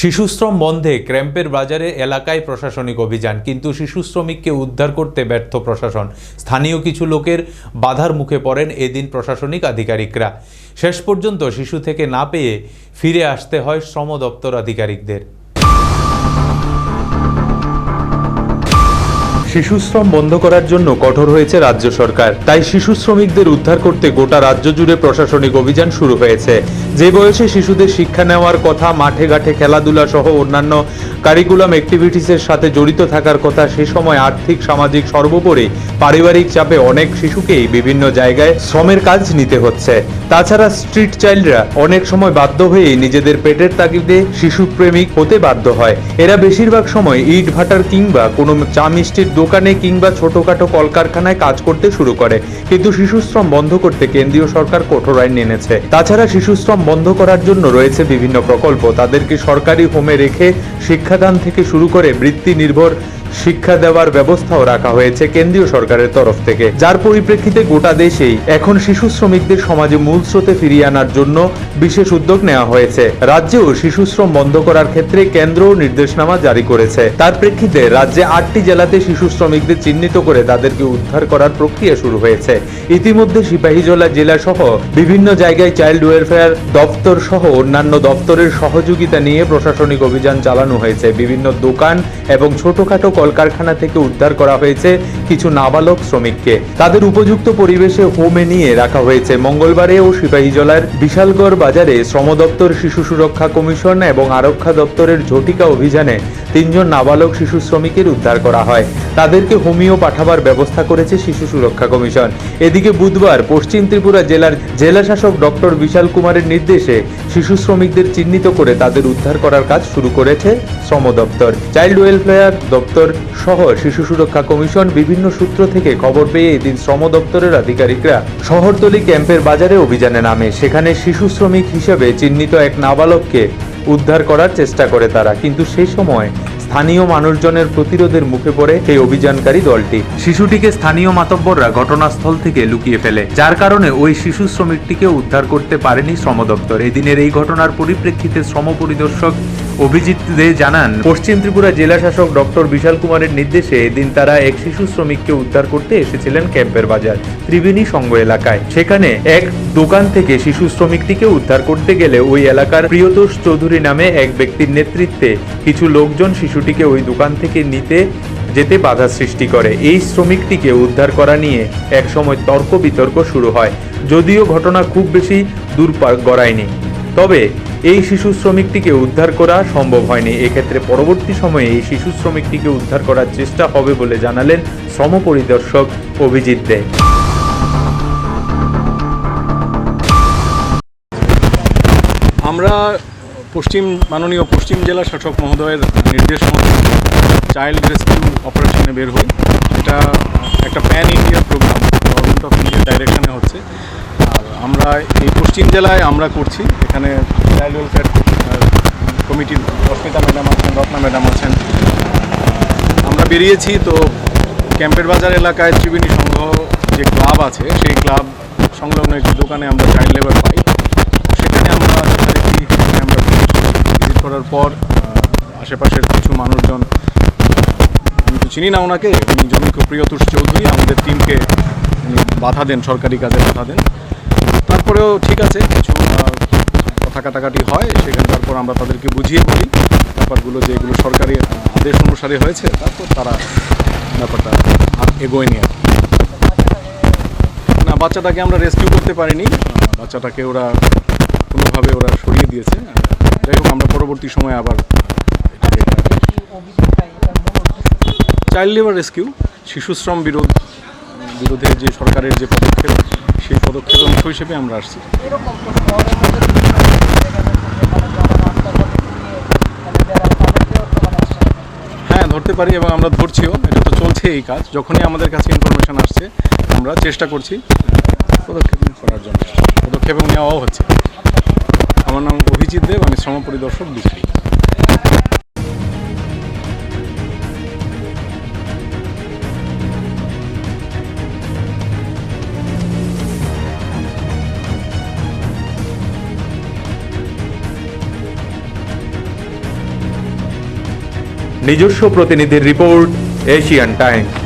শিশুশ্রম বন্ধে ক্র্যাম্পের বাজারে এলাকায় প্রশাসনিক অভিযান, কিন্তু শিশু শ্রমিককে উদ্ধার করতে ব্যর্থ প্রশাসন। স্থানীয় কিছু লোকের বাধার মুখে পড়েন এদিন প্রশাসনিক আধিকারিকরা। শেষ পর্যন্ত শিশু থেকে না পেয়ে ফিরে আসতে হয় শ্রম দপ্তর আধিকারিকদের। শিশুশ্রম বন্ধ করার জন্য কঠোর হয়েছে রাজ্য সরকার। তাই শিশু শ্রমিকদের উদ্ধার করতে গোটা রাজ্য জুড়ে প্রশাসনিক অভিযান শুরু হয়েছে। যে বয়সে শিশুদের শিক্ষা নেওয়ার কথা, মাঠে ঘাটে খেলাধুলা সহ অন্যান্য কারিকুলাম অ্যাক্টিভিটিসের সাথে জড়িত থাকার কথা, সে সময় আর্থিক, সামাজিক সর্বোপরি পারিবারিক চাপে অনেক শিশুকেই বিভিন্ন জায়গায় শ্রমের কাজ নিতে হচ্ছে। তাছাড়া স্ট্রিট চাইল্ডরা অনেক সময় বাধ্য হয়ে নিজেদের পেটের তাগিদে শিশু প্রেমিক হতে বাধ্য হয়। এরা বেশিরভাগ সময় ইট, ভাটার কিংবা কোনো চা মিষ্টির দোকানে কিংবা ছোটখাটো কলকারখানায় কাজ করতে শুরু করে। কিন্তু শিশুশ্রম বন্ধ করতে কেন্দ্রীয় সরকার কঠোর আইন এনেছে তাছাড়া শিশুশ্রম বন্ধ করার জন্য রয়েছে বিভিন্ন প্রকল্প। তাদেরকে সরকারি হোমে রেখে শিক্ষাদান থেকে শুরু করে বৃত্তি নির্ভর শিক্ষা দেওয়ার ব্যবস্থাও রাখা হয়েছে কেন্দ্রীয় সরকারের তরফ থেকে। যার পরিপ্রেক্ষিতে গোটা দেশেই এখন শিশু শ্রমিকদের সমাজে মূল স্রোতে ফিরিয়ে আনার জন্য বিশেষ উদ্যোগ নেওয়া হয়েছে। রাজ্যেও শিশু শ্রম বন্ধ করার ক্ষেত্রে কেন্দ্রও নির্দেশনামা জারি করেছে। তার প্রেক্ষিতে রাজ্যে আটটি জেলাতে শিশু শ্রমিকদের চিহ্নিত করে তাদেরকে উদ্ধার করার প্রক্রিয়া শুরু হয়েছে। ইতিমধ্যে সিপাহীজলা জেলা সহ বিভিন্ন জায়গায় চাইল্ড ওয়েলফেয়ার দপ্তর সহ অন্যান্য দপ্তরের সহযোগিতা নিয়ে প্রশাসনিক অভিযান চালানো হয়েছে। বিভিন্ন দোকান এবং ছোটখাটো কলকারখানা থেকে উদ্ধার করা হয়েছে কিছু নাবালক শ্রমিককে। তাদের উপযুক্ত পরিবেশে হোমে নিয়ে রাখা হয়েছে। মঙ্গলবারে ও সিপাহী সিপাহীজলার বিশালগড় বাজারে শ্রম দপ্তর শিশু সুরক্ষা কমিশন এবং আরক্ষা দপ্তরের ঝটিকা অভিযানে তিনজন নাবালক শিশু শ্রমিকের উদ্ধার করা হয়। তাদেরকে হোমিও পাঠাবার ব্যবস্থা করেছে শিশু সুরক্ষা কমিশন। এদিকে বুধবার পশ্চিম ত্রিপুরা জেলার জেলা শাসক ডক্টর বিশাল কুমারের নির্দেশে শিশু শ্রমিকদের চিহ্নিত করে তাদের উদ্ধার করার কাজ শুরু করেছে শ্রম দপ্তর। চাইল্ড ওয়েলফেয়ার দপ্তর সহ শিশু সুরক্ষা কমিশন বিভিন্ন সূত্র থেকে খবর পেয়ে এদিন শ্রম দপ্তরের আধিকারিকরা শহরতলি ক্যাম্পের বাজারে অভিযানে নামে। সেখানে শিশু শ্রমিক হিসেবে চিহ্নিত এক নাবালককে উদ্ধার করার চেষ্টা করে তারা। কিন্তু সে সময় স্থানীয় মানুষজনের প্রতিরোধের মুখে পড়ে এই অভিযানকারী দলটি। শিশুটিকে স্থানীয় মাতব্বররা ঘটনাস্থল থেকে লুকিয়ে ফেলে, যার কারণে ওই শিশু শ্রমিকটিকে উদ্ধার করতে পারেনি শ্রম দপ্তর এদিনের এই ঘটনার পরিপ্রেক্ষিতে শ্রম পরিদর্শক অভিজিৎ দে জানান, পশ্চিম ত্রিপুরা জেলা শাসক ডক্টর বিশাল কুমারের নির্দেশে এদিন তারা এক শিশু শ্রমিককে উদ্ধার করতে এসেছিলেন ক্যাম্পের বাজার, ত্রিবেণী সংঘ এলাকায়। সেখানে এক দোকান থেকে শিশু শ্রমিকটিকে উদ্ধার করতে গেলে ওই এলাকার প্রিয়তোষ চৌধুরী নামে এক ব্যক্তির নেতৃত্বে কিছু লোকজন শিশুটিকে ওই দোকান থেকে নিতে যেতে বাধা সৃষ্টি করে। এই শ্রমিকটিকে উদ্ধার করা নিয়ে একসময় তর্ক বিতর্ক শুরু হয়, যদিও ঘটনা খুব বেশি দূর গড়ায়নি। তবে এই শিশু শ্রমিকটিকে উদ্ধার করা সম্ভব হয়নি। এক্ষেত্রে পরবর্তী সময়ে এই শিশু শ্রমিকটিকে উদ্ধার করার চেষ্টা হবে বলে জানালেন শ্রম পরিদর্শক অভিজিৎ দে। আমরা পশ্চিম, মাননীয় পশ্চিম জেলা শাসক মহোদয়ের নির্দেশ চাইল্ড রেস্কিউ অপারেশনে বের হই। এটা একটা pan India programme government of ইন্ডিয়ার ডাইরেকশনে হচ্ছে। আমরা এই পশ্চিম জেলায় আমরা করছি। এখানে চাইল্ড ওয়েলফেয়ার কমিটির রশ্মিতা ম্যাডাম আছেন, রত্না ম্যাডাম আছেন। আমরা বেরিয়েছি তো ক্যাম্পের বাজার এলাকায় ত্রিবেণী সংঘ যে ক্লাব আছে, সেই ক্লাব সংলগ্ন একটি দোকানে আমরা চাইল্ড লেবার পাই। সেখানে আমরা আমরা ভিজিট করার পর আশেপাশের কিছু মানুষজন, আমি তো চিনি না ওনাকে, উনি জনৈক প্রিয়তোষ চৌধুরী, আমাদের টিমকে বাধা দেন, সরকারি কাজে বাধা দেন। তারপরেও ঠিক আছে কিছু কথা কাটাকাটি হয় সেখানে তারপর আমরা তাদেরকে বুঝিয়ে বলি ব্যাপারগুলো যেগুলো সরকারি আদেশ অনুসারে হয়েছে তারপর তারা ব্যাপারটা এগোয় নিয়ে না বাচ্চাটাকে আমরা রেস্কিউ করতে পারিনি বাচ্চাটাকে ওরা কোনোভাবে ওরা সরিয়ে দিয়েছে। যাই হোক আমরা পরবর্তী সময়ে আবার চাইল্ড লেবার রেস্কিউ শিশু শ্রম বিরোধ বিরোধে যে সরকারের যে পদক্ষেপ, সেই পদক্ষেপের অংশ হিসেবে আমরা আসছি। হ্যাঁ ধরতে পারি এবং আমরা ধরছিও। এটা তো চলছে এই কাজ। যখনই আমাদের কাছে ইনফরমেশন আসছে, আমরা চেষ্টা করছি পদক্ষেপ করার জন্য। পদক্ষেপ নেওয়াও হচ্ছে। আমার নাম অভিজিৎ দেব, আমি শ্রম পরিদর্শক বিক্রি। নিজস্ব প্রতিনিধির রিপোর্ট এশিয়ান টাইমস।